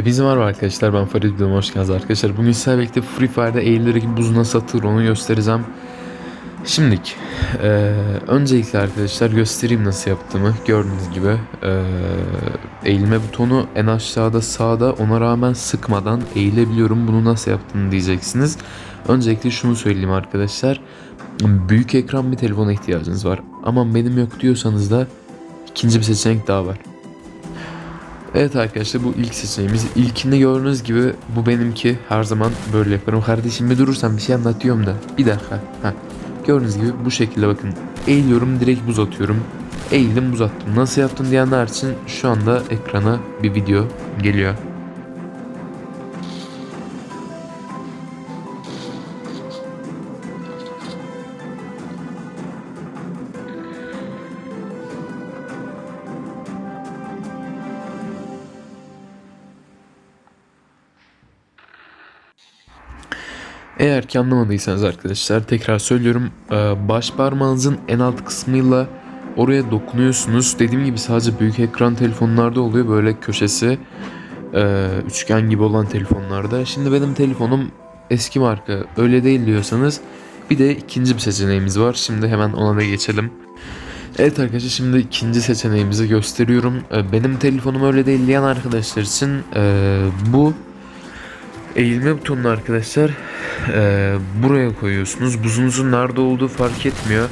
Hepinize merhaba arkadaşlar ben Farid Bilmem hoş geldiniz arkadaşlar. Bugün sizlerle birlikte Free Fire'da eğilerek buz nasıl onu göstereceğim. Şimdilik eee, öncelikle arkadaşlar göstereyim nasıl yaptığımı. Gördüğünüz gibi eee, eğilme butonu en aşağıda sağda ona rağmen sıkmadan eğilebiliyorum. Bunu nasıl yaptığını diyeceksiniz. Öncelikle şunu söyleyeyim arkadaşlar. Büyük ekran bir telefona ihtiyacınız var. Ama benim yok diyorsanız da ikinci bir seçenek daha var. Evet arkadaşlar bu ilk seçeneğimiz. İlkinde gördüğünüz gibi bu benimki. Her zaman böyle yaparım. Kardeşim bir durursan bir şey anlatıyorum da. Bir dakika. Heh. Gördüğünüz gibi bu şekilde bakın. Eğiliyorum direkt buz atıyorum. Eğildim buz attım. Nasıl yaptım diyenler için şu anda ekrana bir video geliyor. Eğer ki anlamadıysanız arkadaşlar tekrar söylüyorum. Ee, Baş parmağınızın en alt kısmıyla oraya dokunuyorsunuz. Dediğim gibi sadece büyük ekran telefonlarda oluyor böyle köşesi e, üçgen gibi olan telefonlarda. Şimdi benim telefonum eski marka öyle değil diyorsanız bir de ikinci bir seçeneğimiz var. Şimdi hemen ona da geçelim. Evet arkadaşlar şimdi ikinci seçeneğimizi gösteriyorum. Ee, Benim telefonum öyle değil diyen arkadaşlar için e, bu eğilme butonunu arkadaşlar e, buraya koyuyorsunuz. Buzunuzun nerede olduğu fark etmiyor.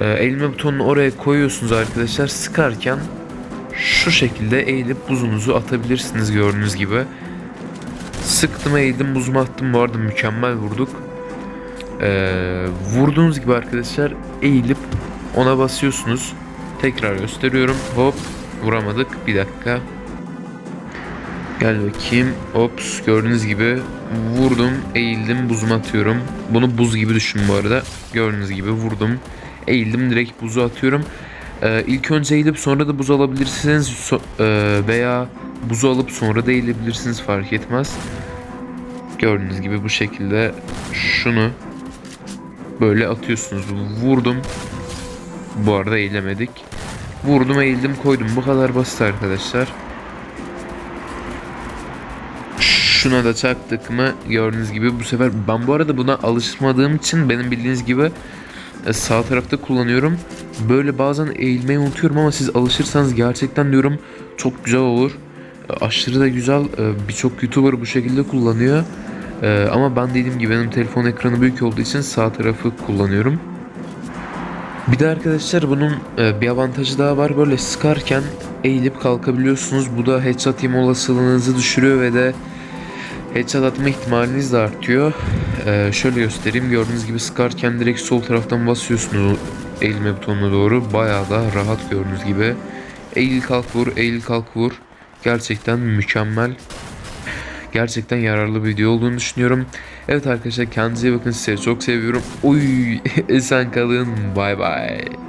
E, eğilme butonunu oraya koyuyorsunuz arkadaşlar. Sıkarken şu şekilde eğilip buzunuzu atabilirsiniz gördüğünüz gibi. Sıktım eğildim buzumu attım bu arada mükemmel vurduk. E, vurduğunuz gibi arkadaşlar eğilip ona basıyorsunuz. Tekrar gösteriyorum. Hop vuramadık. Bir dakika. Gel bakayım. Ops gördüğünüz gibi vurdum, eğildim, buzuma atıyorum. Bunu buz gibi düşün bu arada. Gördüğünüz gibi vurdum, eğildim, direkt buzu atıyorum. Ee, ilk önce eğilip sonra da buz alabilirsiniz So- e, veya buzu alıp sonra da eğilebilirsiniz fark etmez. Gördüğünüz gibi bu şekilde şunu böyle atıyorsunuz. Vurdum. Bu arada eğilemedik. Vurdum, eğildim, koydum. Bu kadar basit arkadaşlar. Şuna da çaktık mı gördüğünüz gibi bu sefer ben bu arada buna alışmadığım için benim bildiğiniz gibi e, sağ tarafta kullanıyorum. Böyle bazen eğilmeyi unutuyorum ama siz alışırsanız gerçekten diyorum çok güzel olur. E, Aşırı da güzel. E, Birçok YouTuber bu şekilde kullanıyor. Ama ben dediğim gibi benim telefon ekranı büyük olduğu için sağ tarafı kullanıyorum. Bir de arkadaşlar bunun bir avantajı daha var. Böyle sıkarken eğilip kalkabiliyorsunuz. Bu da headshot yeme olasılığınızı düşürüyor ve de headshot atma ihtimaliniz de artıyor. Ee, şöyle göstereyim. Gördüğünüz gibi sıkarken direkt sol taraftan basıyorsunuz eğilme butonuna doğru. Bayağı da rahat gördüğünüz gibi. Eğil kalk vur, eğil kalk vur. Gerçekten mükemmel. Gerçekten yararlı bir video olduğunu düşünüyorum. Evet arkadaşlar kendinize bakın. Sizi çok seviyorum. Uy esen kalın. Bay bay.